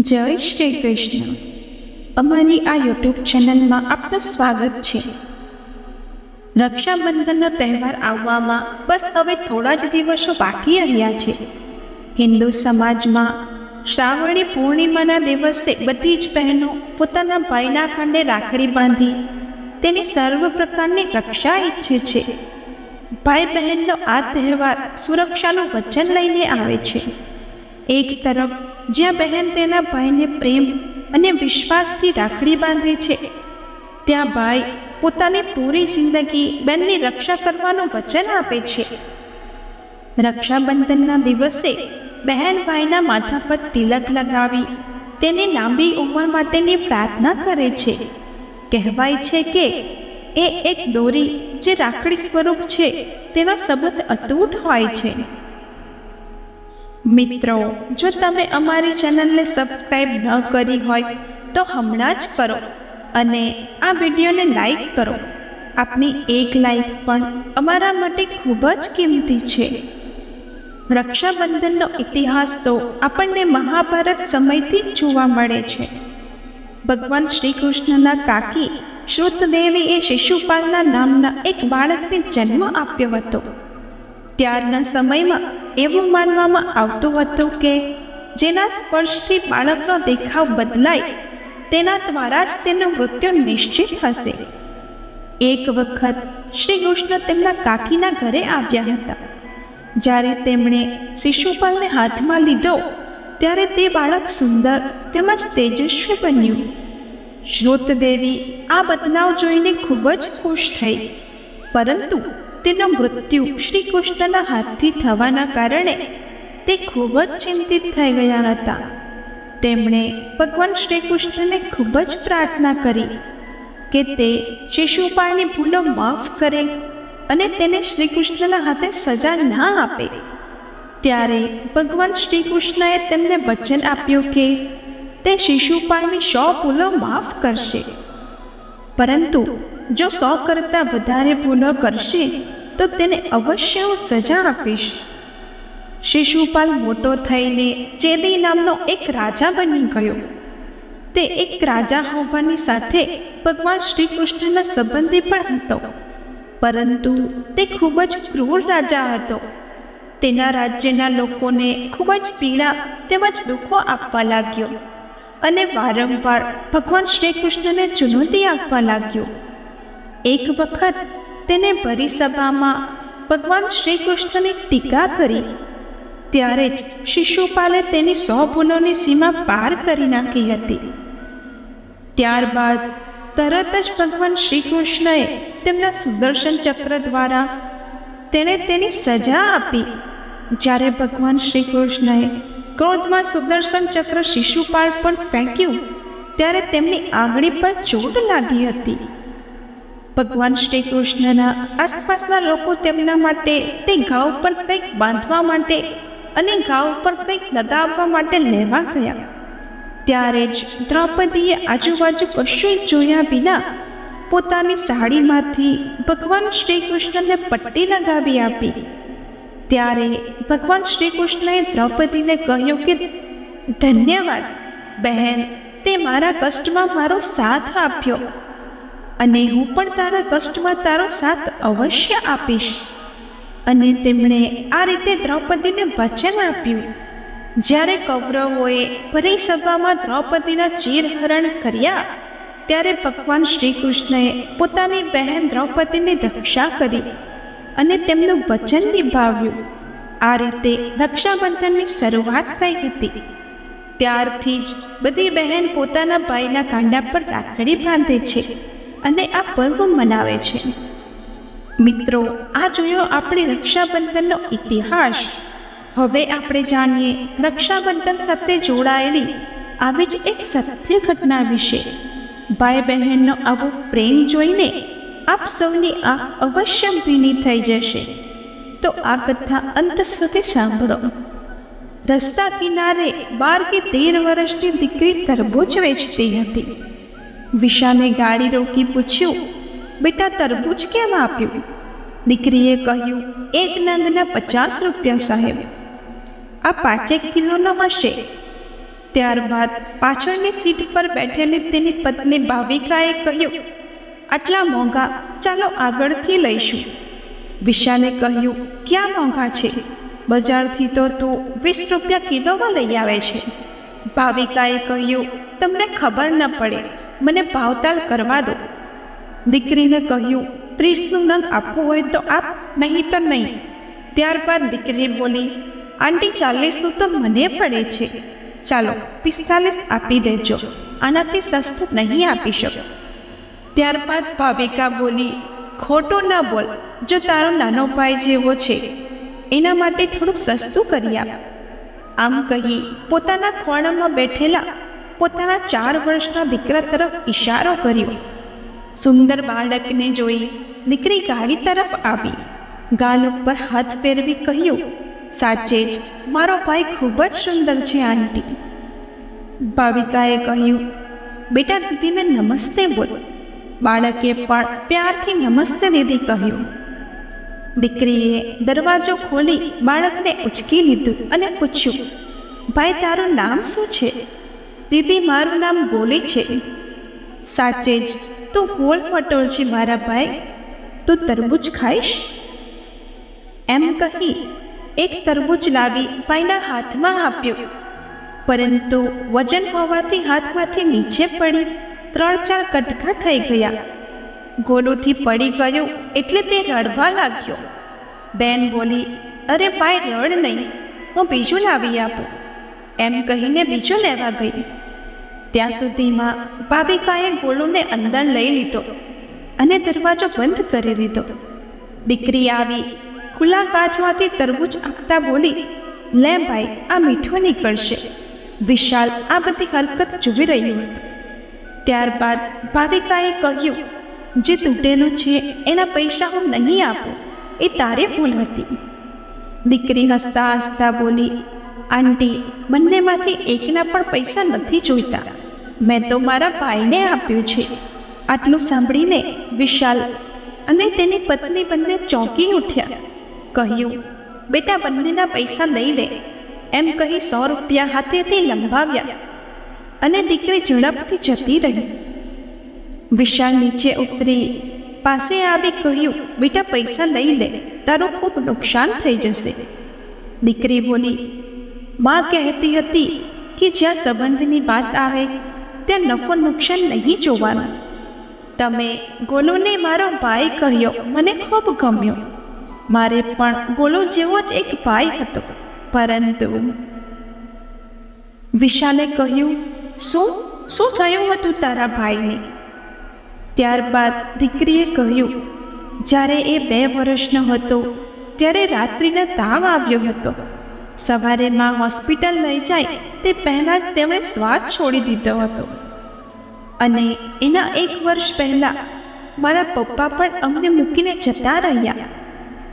જય શ્રી કૃષ્ણ. અમારી આ યુટ્યુબ ચેનલમાં આપનું સ્વાગત છે. રક્ષાબંધનનો તહેવાર આવવામાં બસ હવે થોડા જ દિવસો બાકી રહ્યા છે. હિન્દુ સમાજમાં શ્રાવણી પૂર્ણિમાના દિવસે બધી જ બહેનો પોતાના ભાઈના ખંડે રાખડી બાંધી તેની સર્વ પ્રકારની રક્ષા ઈચ્છે છે. ભાઈ બહેનનો આ તહેવાર સુરક્ષાનું વચન લઈને આવે છે. એક તરફ જ્યાં બહેન તેના ભાઈને પ્રેમ અને વિશ્વાસથી રાખડી બાંધે છે. ત્યાં ભાઈ પોતાની પૂરી જિંદગી બહેનની રક્ષા કરવાનું વચન આપે છે. રક્ષાબંધનના દિવસે બહેન ભાઈના માથા પર તિલક લગાવી તેની લાંબી ઉંમર માટેની પ્રાર્થના કરે છે. કહેવાય છે કે એ એક દોરી જે રાખડી સ્વરૂપ છે તેના સંબંધ અતૂટ હોય છે. મિત્રો, જો તમે અમારી ચેનલને સબસ્ક્રાઈબ ન કરી હોય, તો હમણાં જ કરો અને આ વિડીયોને લાઈક કરો. આપની એક લાઈક પણ અમારા માટે ખૂબ જ કિંમતી છે. રક્ષાબંધનનો ઇતિહાસ તો આપણને મહાભારત સમયથી જ જોવા મળે છે. ભગવાન શ્રી કૃષ્ણના કાકી શ્રુતદેવીએ શિશુપાલના નામના એક બાળકને જન્મ આપ્યો હતો. ત્યારના સમયમાં એવું માનવામાં આવતું હતું કે જેના સ્પર્શથી બાળકનો દેખાવ બદલાય, તેના દ્વારા જ તેનું મૃત્યુ નિશ્ચિત હશે. એક વખત શ્રી કૃષ્ણ તેમના કાકીના ઘરે આવ્યા હતા. જ્યારે તેમણે શિશુપાલને હાથમાં લીધો, ત્યારે તે બાળક સુંદર તેમજ તેજસ્વી બન્યું. શ્રોતદેવી આ બદલાવ જોઈને ખૂબ જ ખુશ થઈ. પરંતુ તેનું મૃત્યુ શ્રી કૃષ્ણના હાથથી થવાના કારણે તે ખૂબ જ ચિંતિત થઈ ગયા હતા. તેમણે ભગવાન શ્રી કૃષ્ણને ખૂબ જ પ્રાર્થના કરી કે તે શિશુપાળની ભૂલો માફ કરે અને તેને શ્રી કૃષ્ણના હાથે સજા ના આપે. ત્યારે ભગવાન શ્રી કૃષ્ણએ તેમને વચન આપ્યું કે તે શિશુપાળની સો ભૂલો માફ કરશે. પરંતુ જો સો કરતાં વધારે ભૂલો કરશે, તો તેને અવશ્ય હું સજા આપીશ. શિશુપાલ મોટો થઈને ચેદી નામનો એક રાજા બની ગયો. તે એક રાજા હોવાની સાથે ભગવાન શ્રી કૃષ્ણના સંબંધી પણ હતો. પરંતુ તે ખૂબ જ ક્રૂર રાજા હતો. તેના રાજ્યના લોકોને ખૂબ જ પીડા તેમજ દુઃખો આપવા લાગ્યો અને વારંવાર ભગવાન શ્રી કૃષ્ણને ચુનૌતી આપવા લાગ્યો. એક વખત તેને ભરી સભામાં ભગવાન શ્રી કૃષ્ણની ટીકા કરી. ત્યારે જ શિશુપાલે તેની સો ભૂલોની સીમા પાર કરી નાખી હતી. ત્યારબાદ તરત જ ભગવાન શ્રી કૃષ્ણએ તેમના સુદર્શન ચક્ર દ્વારા તેણે તેની સજા આપી. જ્યારે ભગવાન શ્રી કૃષ્ણએ ક્રોધમાં સુદર્શન ચક્ર શિશુપાળ પર ફેંક્યું, ત્યારે તેમની આંગળી પર ચોટ લાગી હતી. ભગવાન શ્રી કૃષ્ણના આસપાસના લોકો તેમના માટે તે ઘાવ પર કંઈક બાંધવા માટે અને ઘાવ પર કંઈક લગાવવા માટે લેવા ગયા. ત્યારે જ દ્રૌપદીએ આજુબાજુ કશું જોયા વિના પોતાની સાડીમાંથી ભગવાન શ્રી કૃષ્ણને પટ્ટી લગાવી આપી. ત્યારે ભગવાન શ્રી કૃષ્ણએ દ્રૌપદીને કહ્યું કે, ધન્યવાદ, બહેન, તે મારા કષ્ટમાં મારો સાથ આપ્યો. અને હું પણ તારા કષ્ટમાં તારો સાથ અવશ્ય આપીશ. અને તેમણે આ રીતે દ્રૌપદીને વચન આપ્યું. જ્યારે કૌરવોએ પરિસભામાં સભામાં દ્રૌપદીના ચીરહરણ કર્યા, ત્યારે ભગવાન શ્રી કૃષ્ણએ પોતાની બહેન દ્રૌપદીની રક્ષા કરી અને તેમનું વચન નિભાવ્યું. આ રીતે રક્ષાબંધનની શરૂઆત થઈ હતી. ત્યારથી જ બધી બહેન પોતાના ભાઈના કાંડા પર રાખડી બાંધે છે. અને આ પર્વ મનાવે છે. મિત્રો, આ જોયો આપણે રક્ષાબંધનનો ઇતિહાસ. હવે આપણે જાણીએ રક્ષાબંધન સાથે જોડાયેલી આવી જ એક સત્ય ઘટના વિશે. ભાઈ બહેનનો આવો પ્રેમ જોઈને આપ સૌની આંખ અવશ્ય ભીની થઈ જશે. તો આ કથા અંત સુધી સાંભળો. રસ્તા કિનારે બાર કે તેર વર્ષની દીકરી તરબૂચ વેચતી હતી. વિશાને ગાડી રોકી પૂછ્યું, બેટા, તરબૂચ કેમ આપ્યું? દીકરીએ કહ્યું, એક નંગના પચાસ રૂપિયા સાહેબ, આ પાંચેક કિલોનો હશે. ત્યારબાદ પાછળની સીટ પર બેઠેલી તેની પત્ની ભાવિકાએ કહ્યું, આટલા મોંઘા, ચાલો આગળથી લઈશું. વિશાલે કહ્યું, ક્યાં મોંઘા છે? બજારથી તો તું વીસ રૂપિયા કિલોમાં લઈ આવે છે. ભાવિકાએ કહ્યું, તમને ખબર ન પડે મને ભાવતાલ કરવા દો. દીકરીને કહ્યું, ત્રીસનું નંગ આપવું હોય તો આપ નહીં તો નહીં. ત્યારબાદ દીકરી બોલી, આંટી, ચાલીસનું તો મને પડે છે. ચાલો, પિસ્તાલીસ આપી દેજો. આનાથી સસ્તું નહીં આપી શકો. ત્યારબાદ ભાવિકા બોલી, ખોટું ના બોલ. જો તારો નાનો ભાઈ જેવો છે, એના માટે થોડુંક સસ્તું કરી આપ. આમ કહી પોતાના ખોણામાં બેઠેલા પોતાના ચાર વર્ષના દીકરા તરફ ઈશારો કર્યો. સુંદર બાળકને જોઈ દીકરી ગાડી તરફ આવી. ગાલ ઉપર હાથ ફેરવી કહ્યું, સાચે જ, મારો ભાઈ ખૂબ જ સુંદર છે, આંટી. ભાવિકાએ કહ્યું, બેટા દીદીને નમસ્તે બોલ. બાળકે પણ પ્યારથી નમસ્તે દીદી કહ્યું. દીકરીએ દરવાજો ખોલી બાળકને ઉચકી લીધું અને પૂછ્યું, ભાઈ, તારું નામ શું છે? દીદી, મારું નામ બોલી છે. સાચે જ. તું ગોળ પટોળ છે મારા ભાઈ. તું તરબૂચ ખાઈશ? એમ કહી એક તરબૂચ લાવી ભાઈના હાથમાં આપ્યું. પરંતુ વજન હોવાથી હાથમાંથી નીચે પડી ત્રણ ચાર કટકા થઈ ગયા. ગોલુથી પડી ગયું એટલે તે રડવા લાગ્યો. બેન બોલી, અરે ભાઈ, રડ નહીં. હું બીજું લાવી આપું. એમ કહીને બીજો લેવા ગઈ. ત્યાં સુધીમાં ભાવિકાએ ગોલુને અંદર લઈ લીધો અને દરવાજો બંધ કરી દીધો. દીકરી આવી, ખુલ્લા કાચમાંથી તરબૂચ આપતા બોલી, લે ભાઈ, આ મીઠું નીકળશે. વિશાલ આ બધી હરકત જોઈ રહ્યું હતું. ત્યારબાદ ભાવિકાએ કહ્યું, જે તૂટેલું છે, એના પૈસા હું નહીં આપું, એ તારે ભૂલ હતી. દીકરી હસતા હસતા બોલી આંટી, બંનેમાંથી એકના પણ પૈસા નથી જોઈતા. મેં તો મારા ભાઈને આપ્યું છે. આટલું સાંભળીને વિશાલ અને તેની પત્ની બંને ચોંકી ઉઠ્યા. કહ્યું, બેટા, બંનેના પૈસા લઈ લે. એમ કહી સો રૂપિયા હાથેથી લંબાવ્યા અને દીકરી ઝડપથી જતી રહી. વિશાલ નીચે ઉતરી, પાસે આવી કહ્યું, બેટા, પૈસા લઈ લે, તારું ખૂબ નુકસાન થઈ જશે. દીકરી બોલી માં કહેતી હતી કે જ્યાં સંબંધની વાત આવે, ત્યાં નફો નુકસાન નહીં જોવાનું. તમે ગોલુને મારો ભાઈ કહ્યો, મને ખૂબ ગમ્યો. મારે પણ ગોલો જેવો જ એક ભાઈ હતો, પરંતુ વિશાલે કહ્યું, શું? શું થયું હતું તારા ભાઈને? ત્યારબાદ દીકરીએ કહ્યું, જ્યારે એ બે વર્ષનો હતો, ત્યારે રાત્રિના તાવ આવ્યો હતો. સવારે માં હોસ્પિટલ લઈ જાય, તે પહેલાં જ તેમણે શ્વાસ છોડી દીધો હતો. અને એના એક વર્ષ પહેલાં મારા પપ્પા પણ અમને મૂકીને જતા રહ્યા.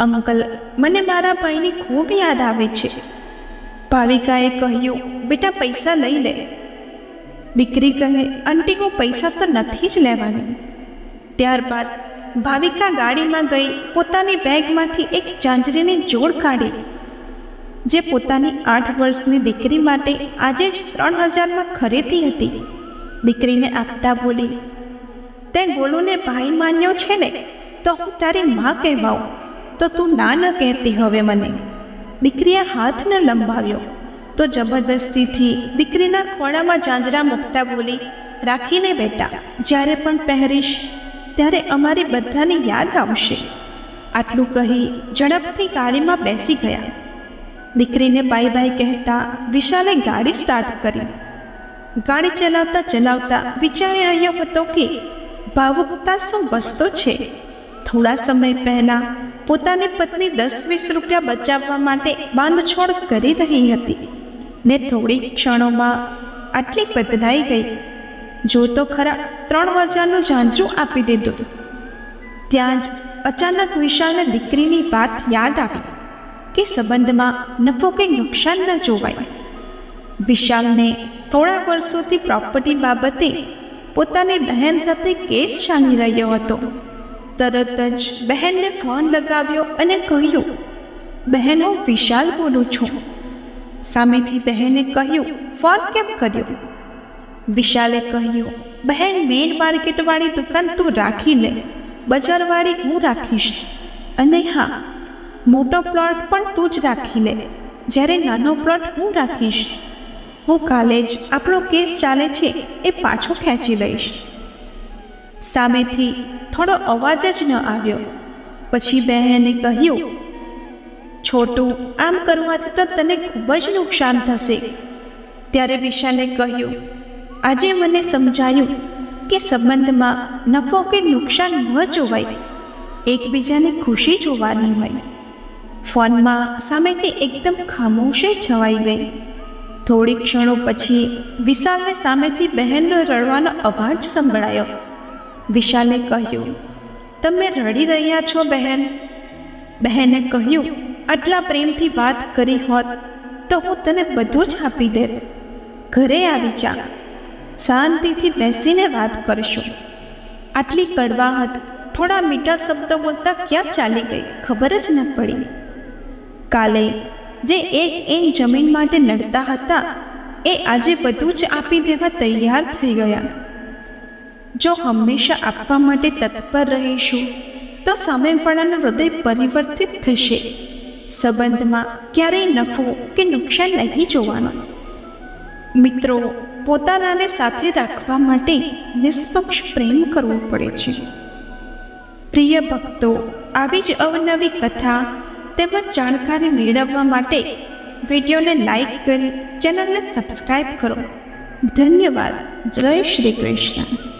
અંકલ, મને મારા ભાઈની ખૂબ યાદ આવે છે. ભાવિકાએ કહ્યું, બેટા, પૈસા લઈ લે. દીકરી કહે, આંટી, હું પૈસા તો નથી જ લેવાની. ત્યારબાદ ભાવિકા ગાડીમાં ગઈ, પોતાની બેગમાંથી એક ચાંજરીની જોડ કાઢી જે પોતાની આઠ વર્ષની દીકરી માટે આજે જ ત્રણ હજારમાં ખરીદી હતી. દીકરીને આપતા બોલી, તે ગોલુને ભાઈ માન્યો છે ને, તો હું તારી માં કહેવાઉં. તો તું ના ન કહેતી હવે મને. દીકરીએ હાથ ન લંબાવ્યો. તો જબરદસ્તીથી દીકરીના ખોળામાં જાંજરા મૂકતા બોલી, રાખીને બેટા, જ્યારે પણ પહેરીશ, ત્યારે અમારી બધાની યાદ આવશે. આટલું કહી ઝડપથી ગાડીમાં બેસી ગયા. દીકરીને બાય બાય કહેતા વિશાલે ગાડી સ્ટાર્ટ કરી. ગાડી ચલાવતા ચલાવતા વિચારી રહ્યો હતો કે ભાવુકતા શું વસ્તુ છે? થોડા સમય પહેલાં પોતાની પત્ની દસ વીસ રૂપિયા બચાવવા માટે બાંધછોડ કરી રહી હતી. ને થોડી ક્ષણોમાં આટલી બદલાઈ ગઈ. જો તો ખરા ત્રણ હજારનું ઝાંઝરું આપી દીધું. ત્યાં જ અચાનક વિશાલને દીકરીની વાત યાદ આવી. કે સંબંધમાં નફો કે નુકસાન ન જોવાય. વિશાલને થોડા વર્ષોથી પ્રોપર્ટી બાબતે પોતાની બહેન સાથે કેસ ચાલી રહ્યો હતો. તરત જ બહેનને ફોન લગાવ્યો અને કહ્યું, બહેન, હું વિશાલ બોલું છું. સામેથી બહેને કહ્યું, ફોન કેમ કર્યો? વિશાલે કહ્યું, બહેન, મેઇન માર્કેટવાળી દુકાન તું રાખી લે. બજારવાળી હું રાખીશ. અને હા મોટો પ્લોટ પણ તું જ રાખી લે. જ્યારે નાનો પ્લોટ હું રાખીશ, હું કાલે જ આપણો કેસ ચાલે છે એ પાછો ખેંચી લઈશ. સામેથી થોડો અવાજ જ ન આવ્યો. પછી બહેને કહ્યું, છોટું, આમ કરવાથી તો તને ખૂબ જ નુકસાન થશે. ત્યારે વિશાલે કહ્યું, આજે મને સમજાયું કે સંબંધમાં નફો કે નુકસાન ન જોવાય. એકબીજાની ખુશી જોવાની હોય. ફોનમાં સામેથી એકદમ ખામોશે છવાઈ ગઈ. થોડી ક્ષણો પછી વિશાલને સામેથી બહેનનો રડવાનો અવાજ સંભળાયો. વિશાલે કહ્યું, તમે રડી રહ્યા છો, બહેન. બહેને કહ્યું, આટલા પ્રેમથી વાત કરી હોત તો હું તને બધું જ આપી દે ઘરે આવી જા. શાંતિથી બેસીને વાત કરશું. આટલી કડવાહટ, થોડા મીઠા શબ્દો બોલતા ક્યાં ચાલી ગઈ? ખબર જ ન પડી. કાલે જે એક ઇંચ જમીન માટે લડતા હતા, એ આજે બધું જ આપી દેવા તૈયાર થઈ ગયા. જો હંમેશા આપવા માટે તત્પર રહીશું, તો સામેવાળાનું હૃદય પરિવર્તિત થશે. સંબંધમાં ક્યારેય નફો કે નુકસાન નહીં જોવાનું. મિત્રો, પોતાનાને સાથે રાખવા માટે નિષ્પક્ષ પ્રેમ કરવો પડે છે. પ્રિય ભક્તો, આવી જ અવનવી કથા તેમજ જાણકારી મેળવવા માટે વિડીયોને લાઈક કરી ચેનલને સબસ્ક્રાઈબ કરો. ધન્યવાદ. જય શ્રી કૃષ્ણ.